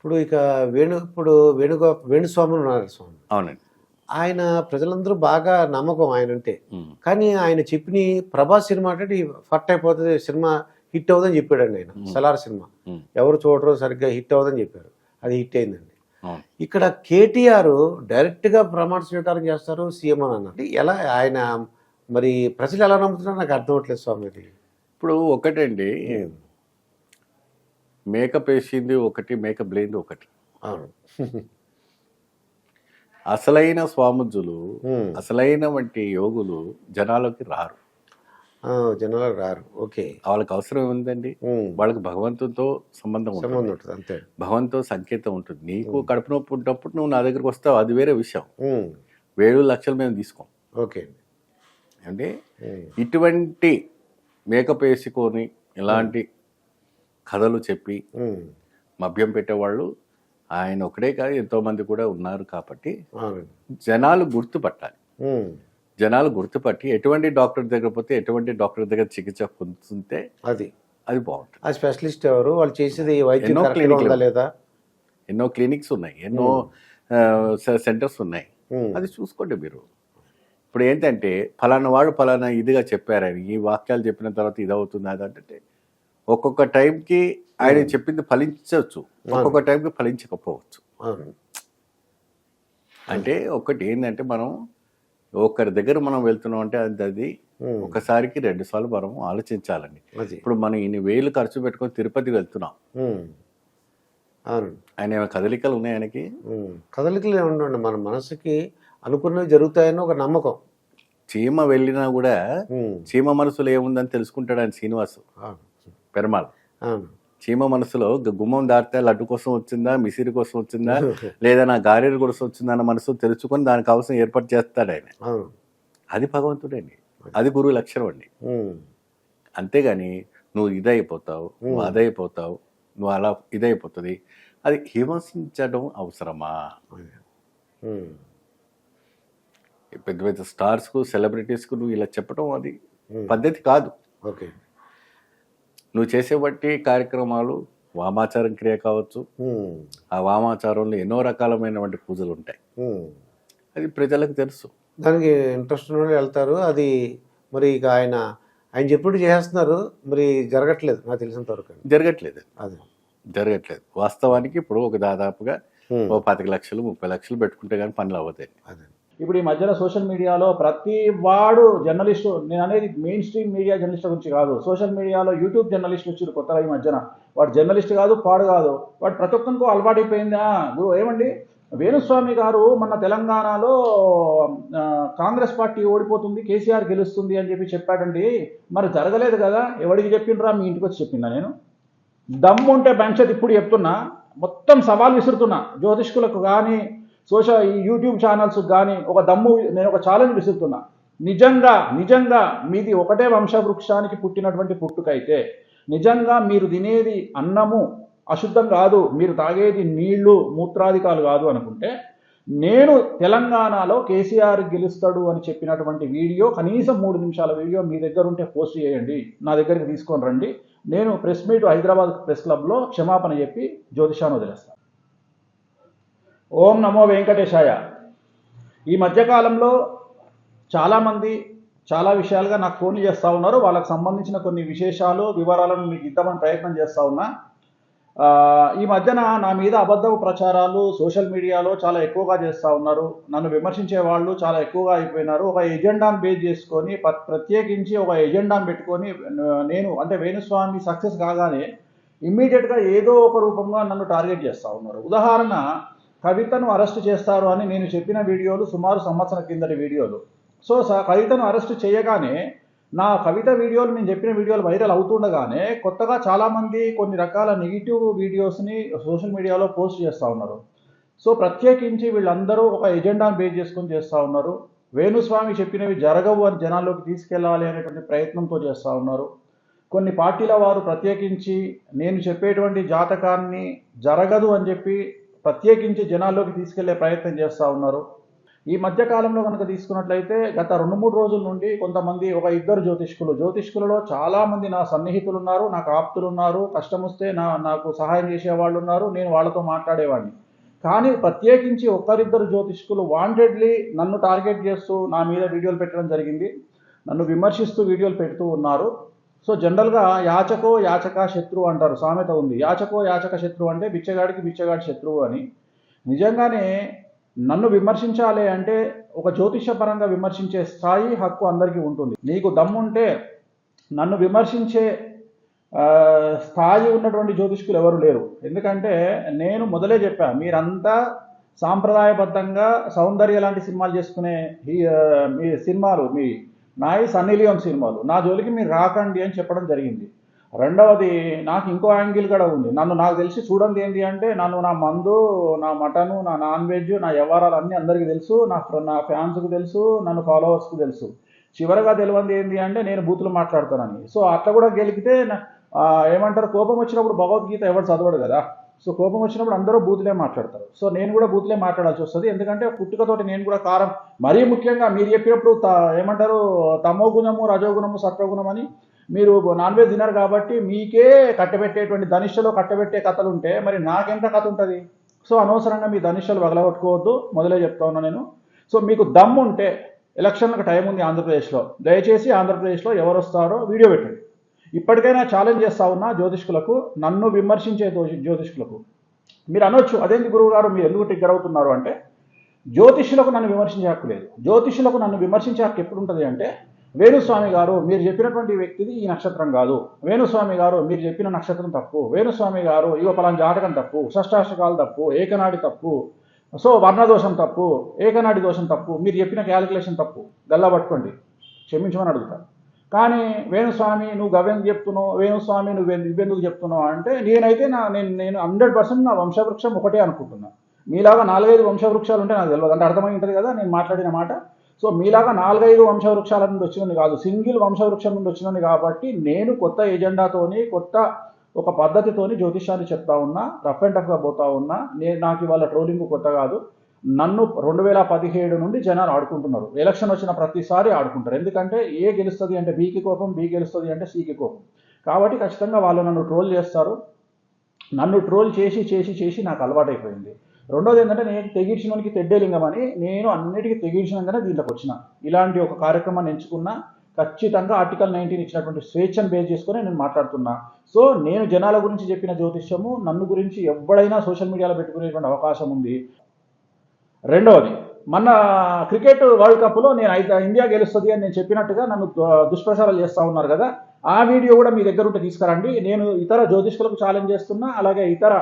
ఇప్పుడు ఇక వేణు ఇప్పుడు వేణుగో వేణుస్వామి ఉన్నారు స్వామి. అవునండి. ఆయన ప్రజలందరూ బాగా నమ్మకం ఆయన అంటే. కానీ ఆయన చెప్పిన ప్రభాస్ సినిమా అంటే ఫట్ అయిపోతుంది సినిమా హిట్ అవుదని చెప్పాడండి ఆయన సలార్ సినిమా. ఎవరు చూడరు సరిగ్గా హిట్ అవుదని చెప్పారు. అది హిట్ అయిందండి. ఇక్కడ కేటీఆర్ డైరెక్ట్గా ప్రమాణ స్వీకారం చేస్తారు సీఎం అని అన్నారు ఎలా ఆయన మరి ప్రజలు ఎలా నమ్ముతున్నారు నాకు అర్థం అవట్లేదు స్వామి ఇప్పుడు ఒకటండి. మేకప్ వేసింది ఒకటి మేకప్ లేనిది ఒకటి. అవును. అసలైన స్వాముజులు. అసలైన వంటి యోగులు జనాలకి రారు. ఆ, జనాలు రారు. ఓకే. వాళ్ళకి అవసరం ఏముందండి? ఉమ్. వాళ్ళకి భగవంతునితో సంబంధం ఉంటుంది. సంబంధం ఉంటుంది అంతే. భగవంతుతో సంకేతం ఉంటుంది. నీకు కడుపు నొప్పి ఉన్నప్పుడు నువ్వు నా దగ్గరికి వస్తావు అది వేరే విషయం. వేలు లక్షలు మేము తీసుకోం. ఓకే. అంటే. ఇటువంటి మేకప్ వేసుకొని ఇలాంటి కథలు చెప్పి. మభ్యం పెట్టేవాళ్ళు. ఆయన ఒకడే కాదు ఎంతో మంది కూడా ఉన్నారు కాబట్టి జనాలు గుర్తుపట్టాలి. జనాలు గుర్తుపట్టి ఎటువంటి డాక్టర్ దగ్గర పోతే ఎటువంటి డాక్టర్ దగ్గర చికిత్స పొందుతుంటే అది. అది బాగుంటుంది. ఆ స్పెషలిస్ట్ ఎవరు? వాళ్ళు చేసేది ఎన్నో ఉందా లేదా? ఎన్నో క్లినిక్స్ ఉన్నాయి. ఎన్నో సెంటర్స్ ఉన్నాయి. అది చూసుకోండి మీరు. ఇప్పుడు ఏంటంటే ఫలానా వాడు ఫలానా ఇదిగా చెప్పారని ఈ వాక్యాలు చెప్పిన తర్వాత ఇది అవుతుంది అది అంటే ఒక్కొక్క టైంకి ఆయన చెప్పింది ఫలించవచ్చు. ఒక్కొక్క టైంకి ఫలించకపోవచ్చు. అంటే ఒకటి ఏంటంటే మనం ఒకరి దగ్గర మనం వెళ్తున్నాం అంటే అది అది. ఒకసారికి రెండు సార్లు మనం ఆలోచించాలండి. ఇప్పుడు మనం ఇన్ని వేలు ఖర్చు పెట్టుకొని తిరుపతి వెళ్తున్నాం. ఆయన ఏమైనా కదలికలు ఉన్నాయి ఆయనకి. కదలికలే ఉండండి మన మనసుకి అనుకున్నవి జరుగుతాయని ఒక నమ్మకం. చీమ వెళ్ళినా కూడా. చీమ మనసులో ఏముందని తెలుసుకుంటాడు ఆయన శ్రీనివాసు. పెరమాల్ చీమ మనసులో గుమ్మం దాటితే లడ్డు కోసం వచ్చిందా మిసిరి కోసం వచ్చిందా లేదా నా గారెల కోసం వచ్చిందా అన్న మనసు తెలుసుకొని దానికి అవసరం ఏర్పాటు చేస్తాడు ఆయన. అది భగవంతుడండి అది గురువు లక్షణం అండి. అంతేగాని నువ్వు ఇదైపోతావు నువ్వు అదైపోతావు నువ్వు అలా ఇదైపోతుంది. అది హింసించడం అవసరమా. పెద్ద పెద్ద స్టార్స్కు సెలబ్రిటీస్కు నువ్వు ఇలా చెప్పడం అది. పద్ధతి కాదు. ఓకే. నువ్వు చేసే బట్టి కార్యక్రమాలు వామాచారం క్రియ కావచ్చు. ఆ వామాచారంలో ఎన్నో రకాలమైనటువంటి పూజలు ఉంటాయి. అది ప్రజలకు తెలుసు. దానికి ఇంట్రెస్ట్ వెళ్తారు. అది మరి ఇక ఆయన ఆయన చెప్పుడు చేస్తున్నారు మరి జరగట్లేదు నాకు తెలిసినంత వరకు. జరగట్లేదు. అది. జరగట్లేదు. వాస్తవానికి ఇప్పుడు ఒక దాదాపుగా. ఓ పాతిక లక్షలు ముప్పై లక్షలు పెట్టుకుంటే కానీ పనులు అవ్వతాయి. అదే. ఇప్పుడు ఈ మధ్యన సోషల్ మీడియాలో ప్రతి వాడు జర్నలిస్టు నేను అనేది మెయిన్ స్ట్రీమ్ మీడియా జర్నలిస్ట్ గురించి కాదు. సోషల్ మీడియాలో యూట్యూబ్ జర్నలిస్ట్ వచ్చారు కొత్తగా ఈ మధ్యన. వాడు జర్నలిస్ట్ కాదు పాడు కాదు. వాడు ప్రతి ఒక్కరికి అలవాటైపోయిందా? గురువు ఏమండి? వేణుస్వామి గారు మన తెలంగాణలో కాంగ్రెస్ పార్టీ ఓడిపోతుంది కేసీఆర్ గెలుస్తుంది అని చెప్పి చెప్పాడండి. మరి జరగలేదు కదా? ఎవడికి చెప్పిండ్రా? మీ ఇంటికి వచ్చి చెప్పిందా నేను? దమ్ముంటే భవిష్యత్ ఇప్పుడు చెప్తున్నా. మొత్తం సవాల్ విసురుతున్నా. జ్యోతిష్కులకు కానీ సోషల్ ఈ యూట్యూబ్ ఛానల్స్ కానీ ఒక దమ్ము నేను ఒక ఛాలెంజ్ విసురుతున్నా. నిజంగా నిజంగా మీది ఒకటే వంశవృక్షానికి పుట్టినటువంటి పుట్టుకైతే నిజంగా మీరు తినేది అన్నము అశుద్ధం కాదు మీరు తాగేది నీళ్ళు మూత్రాధికాలు కాదు అనుకుంటే నేను తెలంగాణలో కేసీఆర్ గెలుస్తాడు అని చెప్పినటువంటి వీడియో కనీసం మూడు నిమిషాల వీడియో మీ దగ్గర ఉంటే పోస్ట్ చేయండి నా దగ్గరికి తీసుకొని రండి. నేను ప్రెస్ మీట్ హైదరాబాద్ ప్రెస్ క్లబ్లో క్షమాపణ చెప్పి జ్యోతిషాన్ని వదిలేస్తాను. ఓం నమో వెంకటేశాయ. ఈ మధ్యకాలంలో చాలామంది చాలా విషయాలుగా నాకు ఫోన్లు చేస్తూ ఉన్నారు. వాళ్ళకి సంబంధించిన కొన్ని విశేషాలు వివరాలను మీకు ఇద్దామని ప్రయత్నం చేస్తూ ఉన్నా. ఈ మధ్యన నా మీద అబద్ధపు ప్రచారాలు సోషల్ మీడియాలో చాలా ఎక్కువగా చేస్తూ ఉన్నారు. నన్ను విమర్శించే వాళ్ళు చాలా ఎక్కువగా అయిపోయినారు. ఒక ఎజెండాను బేస్ చేసుకొని ప్ర- ప్రత్యేకించి ఒక ఎజెండాను పెట్టుకొని నేను అంటే వేణుస్వామి సక్సెస్ కాగానే ఇమ్మీడియట్గా ఏదో ఒక రూపంగా నన్ను టార్గెట్ చేస్తూ ఉన్నారు. ఉదాహరణ కవితను అరెస్ట్ చేస్తారు అని నేను చెప్పిన వీడియోలు సుమారు సంవత్సరం కిందటి వీడియోలు. సో స- కవితను అరెస్ట్ చేయగానే నా కవిత వీడియోలు నేను చెప్పిన వీడియోలు వైరల్ అవుతుండగానే కొత్తగా చాలామంది కొన్ని రకాల నెగిటివ్ వీడియోస్ని సోషల్ మీడియాలో పోస్ట్ చేస్తూ ఉన్నారు. సో ప్రత్యేకించి వీళ్ళందరూ ఒక ఎజెండాను బేస్ చేసుకొని చేస్తూ ఉన్నారు. వేణుస్వామి చెప్పినవి జరగవు అని జనాల్లోకి తీసుకెళ్ళాలి అనేటువంటి ప్రయత్నంతో చేస్తూ ఉన్నారు. కొన్ని పార్టీల వారు ప్రత్యేకించి నేను చెప్పేటువంటి జాతకాన్ని జరగదు అని చెప్పి ప్రత్యేకించి జనాల్లోకి తీసుకెళ్ళే ప్రయత్నం చేస్తూ ఉన్నారు. ఈ మధ్య కాలంలో కనుక తీసుకున్నట్లయితే గత రెండు మూడు రోజుల నుండి కొంతమంది ఒక ఇద్దరు జ్యోతిష్కులు జ్యోతిష్కులలో చాలామంది నా సన్నిహితులు ఉన్నారు నాకు ఆప్తులు ఉన్నారు కష్టం వస్తే నా నాకు సహాయం చేసే వాళ్ళు ఉన్నారు నేను వాళ్ళతో మాట్లాడేవాడిని. కానీ ప్రత్యేకించి ఒక్కరిద్దరు జ్యోతిష్కులు వాంటెడ్లీ నన్ను టార్గెట్ చేస్తూ నా మీద వీడియోలు పెట్టడం జరిగింది. నన్ను విమర్శిస్తూ వీడియోలు పెడుతూ ఉన్నారు. సో జనరల్గా యాచకో యాచక శత్రువు అంటారు సామెత ఉంది. యాచకో యాచక శత్రువు అంటే బిచ్చగాడికి బిచ్చగాడి శత్రువు అని. నిజంగానే నన్ను విమర్శించాలి అంటే ఒక జ్యోతిషపరంగా విమర్శించే స్థాయి హక్కు అందరికీ ఉంటుంది. నీకు దమ్ముంటే నన్ను విమర్శించే స్థాయి ఉన్నటువంటి జ్యోతిష్కులు ఎవరు లేరు. ఎందుకంటే నేను మొదలే చెప్పా మీరంతా సాంప్రదాయబద్ధంగా సౌందర్య లాంటి సినిమాలు చేసుకునే ఈ మీ సినిమాలు మీ నాయి సన్నీ లియోన్ సినిమాలు. నా జోలికి మీరు రాకండి అని చెప్పడం జరిగింది. రెండవది నాకు ఇంకో యాంగిల్ కూడా ఉంది. నన్ను నాకు తెలిసి చూడండి ఏంటి అంటే నన్ను నా మందు నా మటను నా నాన్ వెజ్ నా వ్యవహారాలు అన్నీ అందరికీ తెలుసు నా నా ఫ్యాన్స్కి తెలుసు నన్ను ఫాలోవర్స్కి తెలుసు. చివరగా తెలియంది ఏంటి అంటే నేను బూతులు మాట్లాడతానని. సో అట్లా కూడా గెలికితే ఏమంటారు కోపం వచ్చినప్పుడు భగవద్గీత ఎవరు చదవడు కదా. సో కోపం వచ్చినప్పుడు అందరూ బూతులే మాట్లాడతారు. సో నేను కూడా బూతులే మాట్లాడాల్సి వస్తుంది. ఎందుకంటే పుట్టుకతోటి నేను కూడా కారం. మరీ ముఖ్యంగా మీరు చెప్పినప్పుడు త ఏమంటారు తమో గుణము రజోగుణము సత్వగుణం అని మీరు నాన్ వెజ్ తినరు కాబట్టి మీకే కట్టబెట్టేటువంటి ధనిష్టలో కట్టబెట్టే కథలు ఉంటే మరి నాకెంత కథ ఉంటుంది? సో అనవసరంగా మీ ధనిష్టలు వగలగొట్టుకోవద్దు. మొదలే చెప్తా ఉన్నా నేను. సో మీకు దమ్ ఉంటే ఎలక్షన్లకు టైం ఉంది ఆంధ్రప్రదేశ్లో. దయచేసి ఆంధ్రప్రదేశ్లో ఎవరు వస్తారో వీడియో పెట్టండి. ఇప్పటికైనా ఛాలెంజ్ చేస్తా ఉన్నా జ్యోతిష్కులకు నన్ను విమర్శించే జ్యోతిష్కులకు. మీరు అనొచ్చు అదేంటి గురువు గారు మీరు ఎందుకు ట్రిగ్గర్ అవుతున్నారు? అంటే జ్యోతిష్యులకు నన్ను విమర్శించే హక్కు లేదు. జ్యోతిష్యులకు నన్ను విమర్శించే హక్కు ఎప్పుడు ఉంటుంది అంటే వేణుస్వామి గారు మీరు చెప్పినటువంటి వ్యక్తిది ఈ నక్షత్రం కాదు. వేణుస్వామి గారు మీరు చెప్పిన నక్షత్రం తప్పు. వేణుస్వామి గారు ఇగో పలానా జాతకం తప్పు. షష్టాష్టకాలు తప్పు. ఏకనాడి తప్పు. సో వర్ణదోషం తప్పు. ఏకనాడి దోషం తప్పు. మీరు చెప్పిన క్యాలిక్యులేషన్ తప్పు. గల్లా పట్టుకోండి. క్షమించమని అడుగుతాను కానీ వేణుస్వామి నువ్వు గవ్వెందుకు చెప్తున్నావు వేణుస్వామి నువ్వు నువ్వెందుకు చెప్తున్నావు అంటే నేనైతే నా నేను నేను హండ్రెడ్ పర్సెంట్ నా వంశవృక్షం ఒకటే అనుకుంటున్నా. మీలాగా నాలుగైదు వంశవృక్షాలు ఉంటే నాకు తెలియదు. అంటే అర్థమై ఉంటుంది కదా నేను మాట్లాడిన మాట. సో మీలాగా నాలుగైదు వంశవృక్షాల నుండి వచ్చినది కాదు సింగిల్ వంశవృక్షం నుండి వచ్చినది కాబట్టి నేను కొత్త ఎజెండాతోని కొత్త ఒక పద్ధతితోని జ్యోతిష్యాన్ని చెప్తా ఉన్నా రఫ్ అండ్ టఫ్గా పోతా ఉన్నా నేను నాకు ఇవాళ ట్రోలింగ్ కొత్త కాదు. నన్ను రెండు వేల పదిహేడు నుండి జనాలు ఆడుకుంటున్నారు. ఎలక్షన్ వచ్చిన ప్రతిసారి ఆడుకుంటారు. ఎందుకంటే ఏ గెలుస్తుంది అంటే బీకి కోపం బి గెలుస్తుంది అంటే సీకి కోపం. కాబట్టి ఖచ్చితంగా వాళ్ళు నన్ను ట్రోల్ చేస్తారు. నన్ను ట్రోల్ చేసి చేసి చేసి నాకు అలవాటైపోయింది. రెండోది ఏంటంటే నేను తెగించినోనికి తెడ్డేలింగం అని నేను అన్నిటికీ తెగించినాకనే దీంట్లోకి వచ్చిన. ఇలాంటి ఒక కార్యక్రమాన్ని ఎంచుకున్నా ఖచ్చితంగా ఆర్టికల్ నైన్టీన్ ఇచ్చినటువంటి స్వేచ్ఛను బేస్ చేసుకొని నేను మాట్లాడుతున్నా. సో నేను జనాల గురించి చెప్పిన జ్యోతిష్యము నన్ను గురించి ఎవడైనా సోషల్ మీడియాలో పెట్టుకునేటువంటి అవకాశం ఉంది. రెండవది మొన్న క్రికెట్ వరల్డ్ కప్లో నేను అయితే ఇండియా గెలుస్తుంది అని నేను చెప్పినట్టుగా నన్ను దుష్ప్రచారాలు చేస్తూ ఉన్నారు కదా ఆ వీడియో కూడా మీ దగ్గర ఉంటే తీసుకురండి. నేను ఇతర జ్యోతిష్కులకు ఛాలెంజ్ చేస్తున్నా అలాగే ఇతర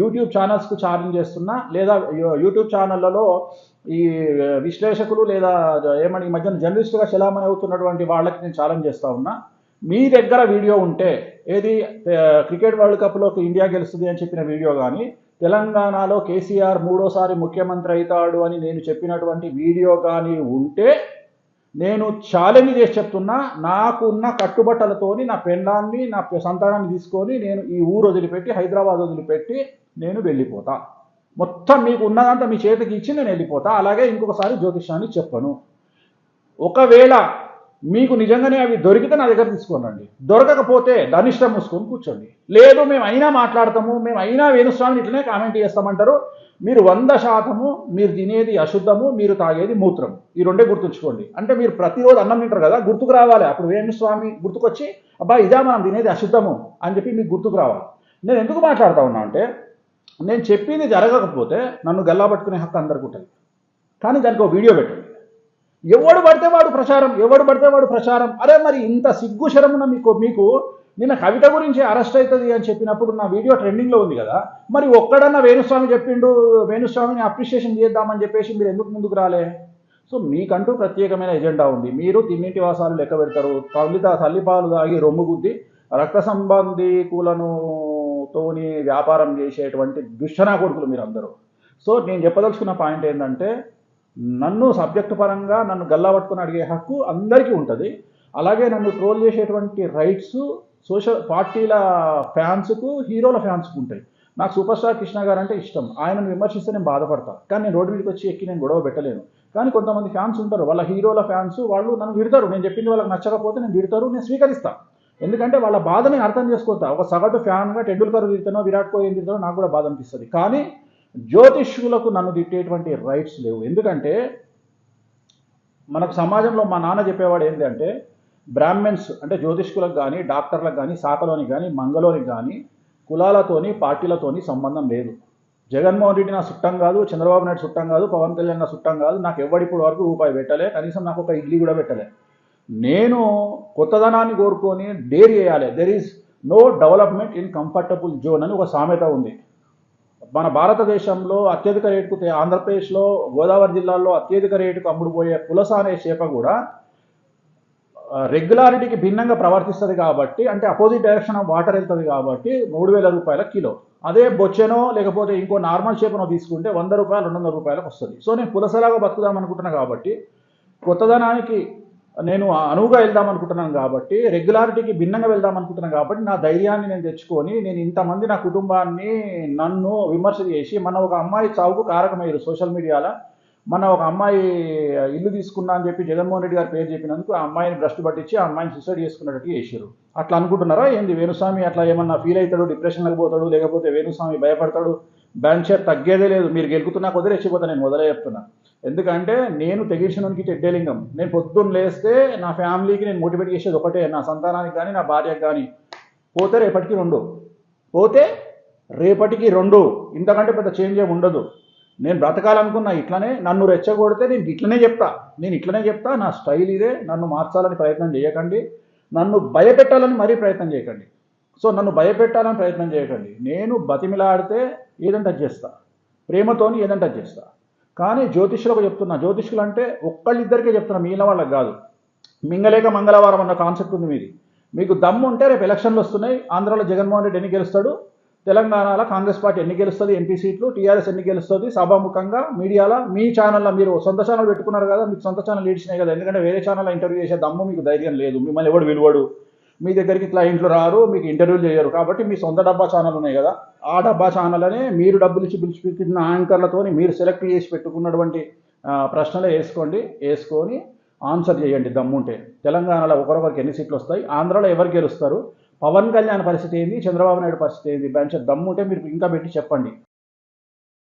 యూట్యూబ్ ఛానల్స్కు ఛాలెంజ్ చేస్తున్నా లేదా యూట్యూబ్ ఛానళ్ళలో ఈ విశ్లేషకులు లేదా ఏమని ఈ మధ్యన జర్నలిస్టుగా చలామణి అవుతున్నటువంటి వాళ్ళకి నేను ఛాలెంజ్ చేస్తా ఉన్నా. మీ దగ్గర వీడియో ఉంటే ఏది క్రికెట్ వరల్డ్ కప్లోకి ఇండియా గెలుస్తుంది అని చెప్పిన వీడియో కానీ తెలంగాణలో కేసీఆర్ మూడోసారి ముఖ్యమంత్రి అవుతాడు అని నేను చెప్పినటువంటి వీడియో కానీ ఉంటే నేను ఛాలెంజ్ చేసి చెప్తున్నా నాకున్న కట్టుబట్టలతోని నా పెండాన్ని నా సంతానాన్ని తీసుకొని నేను ఈ ఊరు వదిలిపెట్టి హైదరాబాద్ వదిలిపెట్టి నేను వెళ్ళిపోతా. మొత్తం మీకు ఉన్నదంతా మీ చేతికి ఇచ్చి నేను వెళ్ళిపోతా. అలాగే ఇంకొకసారి జ్యోతిష్యాన్ని చెప్పను. ఒకవేళ మీకు నిజంగానే అవి దొరికితే నా దగ్గర తీసుకోనండి. దొరకకపోతే ధనిష్టం మూసుకొని కూర్చోండి. లేదు మేము అయినా మాట్లాడతాము మేము అయినా వేణుస్వామిని ఇట్లనే కామెంట్ చేస్తామంటారు. మీరు వంద శాతము మీరు తినేది అశుద్ధము మీరు తాగేది మూత్రం ఈ రెండే గుర్తుంచుకోండి. అంటే మీరు ప్రతిరోజు అన్నం తింటారు కదా గుర్తుకు రావాలి. అప్పుడు వేణుస్వామి గుర్తుకొచ్చి అబ్బా ఇదా మనం తినేది అశుద్ధము అని చెప్పి మీకు గుర్తుకు రావాలి. నేను ఎందుకు మాట్లాడుతా ఉన్నా అంటే నేను చెప్పింది జరగకపోతే నన్ను గల్లా పట్టుకునే హక్కు అందరికీ ఉంటుంది. కానీ దానికి ఒక వీడియో పెట్టండి. ఎవడు పడితే వాడు ప్రచారం ఎవడు పడితే వాడు ప్రచారం. అరే మరి ఇంత సిగ్గు శరమున మీకు మీకు నిన్న కవిత గురించి అరెస్ట్ అవుతుంది అని చెప్పినప్పుడు నా వీడియో ట్రెండింగ్లో ఉంది కదా. మరి ఒక్కడన్నా వేణుస్వామి చెప్పిండు వేణుస్వామిని అప్రిషియేషన్ చేద్దామని చెప్పేసి మీరు ఎందుకు ముందుకు రాలే? సో మీకంటూ ప్రత్యేకమైన ఎజెండా ఉంది. మీరు తిన్నింటి వాసాలు లెక్క పెడతారు. తల్లి తల్లిపాలు తాగి రొమ్ము గుద్ది రక్త సంబంధికులను తోని వ్యాపారం చేసేటువంటి దుష్టనా కొడుకులు మీరు అందరూ సో నేను చెప్పదలుచుకున్న పాయింట్ ఏంటంటే నన్ను సబ్జెక్టు పరంగా నన్ను గల్లా పట్టుకొని అడిగే హక్కు అందరికీ ఉంటుంది. అలాగే నన్ను ట్రోల్ చేసేటువంటి రైట్స్ సోషల్ పార్టీల ఫ్యాన్స్కు హీరోల ఫ్యాన్స్కు ఉంటాయి. నాకు సూపర్ స్టార్ కృష్ణ గారు అంటే ఇష్టం. ఆయనను విమర్శిస్తే నేను బాధపడతా. కానీ నేను రోడ్డు మీదకి వచ్చి ఎక్కి నేను గొడవ పెట్టలేను. కానీ కొంతమంది ఫ్యాన్స్ ఉంటారు. వాళ్ళ హీరోల ఫ్యాన్స్ వాళ్ళు నన్ను తిడతారు. నేను చెప్పింది వాళ్ళకి నచ్చకపోతే నేను తిడతారు నేను స్వీకరిస్తాను ఎందుకంటే వాళ్ళ బాధని అర్థం చేసుకోతా. ఒక సగటు ఫ్యాన్గా టెండూల్కర్ తిడతానో విరాట్ కోహ్లీ తిడతానో నాకు కూడా బాధ అనిపిస్తుంది. కానీ జ్యోతిష్యులకు నన్ను తిట్టేటువంటి రైట్స్ లేవు. ఎందుకంటే మనకు సమాజంలో మా నాన్న చెప్పేవాడు ఏంటంటే బ్రాహ్మణ్స్ అంటే జ్యోతిష్కులకు కానీ డాక్టర్లకు కానీ శాఖలోని కానీ మంగలోనికి కానీ కులాలతోని పార్టీలతోని సంబంధం లేదు. జగన్మోహన్ రెడ్డి నా చుట్టం కాదు చంద్రబాబు నాయుడు చుట్టం కాదు పవన్ కళ్యాణ్ నా చుట్టం కాదు నాకు ఎవడిప్పుడు వరకు రూపాయి పెట్టలే కనీసం నాకు ఒక ఇడ్లీ కూడా పెట్టలే. నేను కొత్తదనాన్ని కోరుకొని డేర్ చేయాలి. There is no development in comfortable zone అని ఒక సామెత ఉంది. మన భారతదేశంలో అత్యధిక రేటుకు ఆంధ్రప్రదేశ్లో గోదావరి జిల్లాలో అత్యధిక రేటుకు అమ్ముడుపోయే పులస అనే చేప కూడా రెగ్యులారిటీకి భిన్నంగా ప్రవర్తిస్తుంది కాబట్టి అంటే అపోజిట్ డైరెక్షన్ ఆఫ్ వాటర్ వెళ్తుంది కాబట్టి మూడు వేల రూపాయల కిలో. అదే బొచ్చెనో లేకపోతే ఇంకో నార్మల్ చేపనో తీసుకుంటే వంద రూపాయలు రెండు వందల రూపాయలకు వస్తుంది. సో నేను పులసలాగా బతుకుదాం అనుకుంటున్నా కాబట్టి కొత్తదనానికి నేను అనువుగా వెళ్దాం అనుకుంటున్నాను కాబట్టి రెగ్యులారిటీకి భిన్నంగా వెళ్దాం అనుకుంటున్నాను కాబట్టి నా ధైర్యాన్ని నేను తెచ్చుకొని నేను ఇంతమంది నా కుటుంబాన్ని నన్ను విమర్శ చేసి మన ఒక అమ్మాయి చావుకు కారకమయ్యారు సోషల్ మీడియాలో మన ఒక అమ్మాయి ఇల్లు తీసుకున్నా అని చెప్పి జగన్మోహన్ రెడ్డి గారు పేరు చెప్పినందుకు ఆ అమ్మాయిని భ్రష్టు పట్టించి ఆ అమ్మాయిని సూసైడ్ చేసుకున్నట్టు చేసారు అట్లా అనుకుంటున్నారా? ఏంది? వేణుస్వామి అట్లా ఏమన్నా ఫీల్ అవుతాడు? డిప్రెషన్లకు పోతాడు? లేకపోతే వేణుస్వామి భయపడతాడు? బ్యాన్ షేర్ తగ్గేదే లేదు. మీరు గెలుకుతున్నా కొద్దీ రెచ్చిపోతా నేను మొదలే చెప్తున్నా. ఎందుకంటే నేను తెగించడానికి చెడ్డేలింగం నేను పొద్దున్న లేస్తే నా ఫ్యామిలీకి నేను మోటివేట్ చేసేది ఒకటే. నా సంతానానికి కానీ నా భార్యకి కానీ పోతే రేపటికి రెండు. పోతే రేపటికి రెండు. ఇంతకంటే పెద్ద చేంజ్ ఏమి ఉండదు. నేను బ్రతకాలనుకున్నా ఇట్లనే. నన్ను రెచ్చగొడితే నేను ఇట్లనే చెప్తా. నేను ఇట్లనే చెప్తా. నా స్టైల్ ఇదే. నన్ను మార్చాలని ప్రయత్నం చేయకండి. నన్ను భయపెట్టాలని మరీ ప్రయత్నం చేయకండి. సో నన్ను భయపెట్టాలని ప్రయత్నం చేయకండి. నేను బతిమిలాడితే ఏదంటే చేస్తా. ప్రేమతోని ఏదంటే చేస్తా. కానీ జ్యోతిష్యులకు చెప్తున్నా. జ్యోతిష్యులు అంటే ఒక్కళ్ళిద్దరికే చెప్తున్నా. మిగిలిన వాళ్ళకి కాదు. మింగలేక మంగళవారం అన్న కాన్సెప్ట్ ఉంది మీది. మీకు దమ్ము ఉంటే రేపు ఎలక్షన్లు వస్తున్నాయి. ఆంధ్రాలో జగన్మోహన్ రెడ్డి ఎన్ని గెలుస్తాడు? తెలంగాణలో కాంగ్రెస్ పార్టీ ఎన్ని గెలుస్తుంది? ఎంపీ సీట్లు? టీఆర్ఎస్ ఎన్ని గెలుస్తుంది? సభాముఖంగా మీడియాలో మీ ఛానల్లో మీరు సొంత ఛానల్ పెట్టుకున్నారు కదా. మీకు సొంత ఛానల్ లీడ్చినాయి కదా. ఎందుకంటే వేరే ఛానల్లో ఇంటర్వ్యూ చేసే దమ్ము మీకు ధైర్యం లేదు. మిమ్మల్ని ఎవడు విలువడు? మీ దగ్గరికి క్లయింట్లు రారు మీకు ఇంటర్వ్యూలు చేయరు. కాబట్టి మీ సొంత డబ్బా ఛానల్ ఉన్నాయి కదా. ఆ డబ్బా ఛానల్ అనే మీరు డబ్బులు ఇచ్చి పిలిచిపెట్టిన యాంకర్లతో మీరు సెలెక్ట్ చేసి పెట్టుకున్నటువంటి ప్రశ్నలే వేసుకోండి వేసుకొని ఆన్సర్ చేయండి దమ్ముంటే. తెలంగాణలో ఒకరొకరికి ఎన్ని సీట్లు వస్తాయి? ఆంధ్రాలో ఎవరు గెలుస్తారు? పవన్ కళ్యాణ్ పరిస్థితి ఏంది? చంద్రబాబు నాయుడు పరిస్థితి ఏంది? బెంచ్ దమ్ముంటే మీరు ఇంకా పెట్టి చెప్పండి.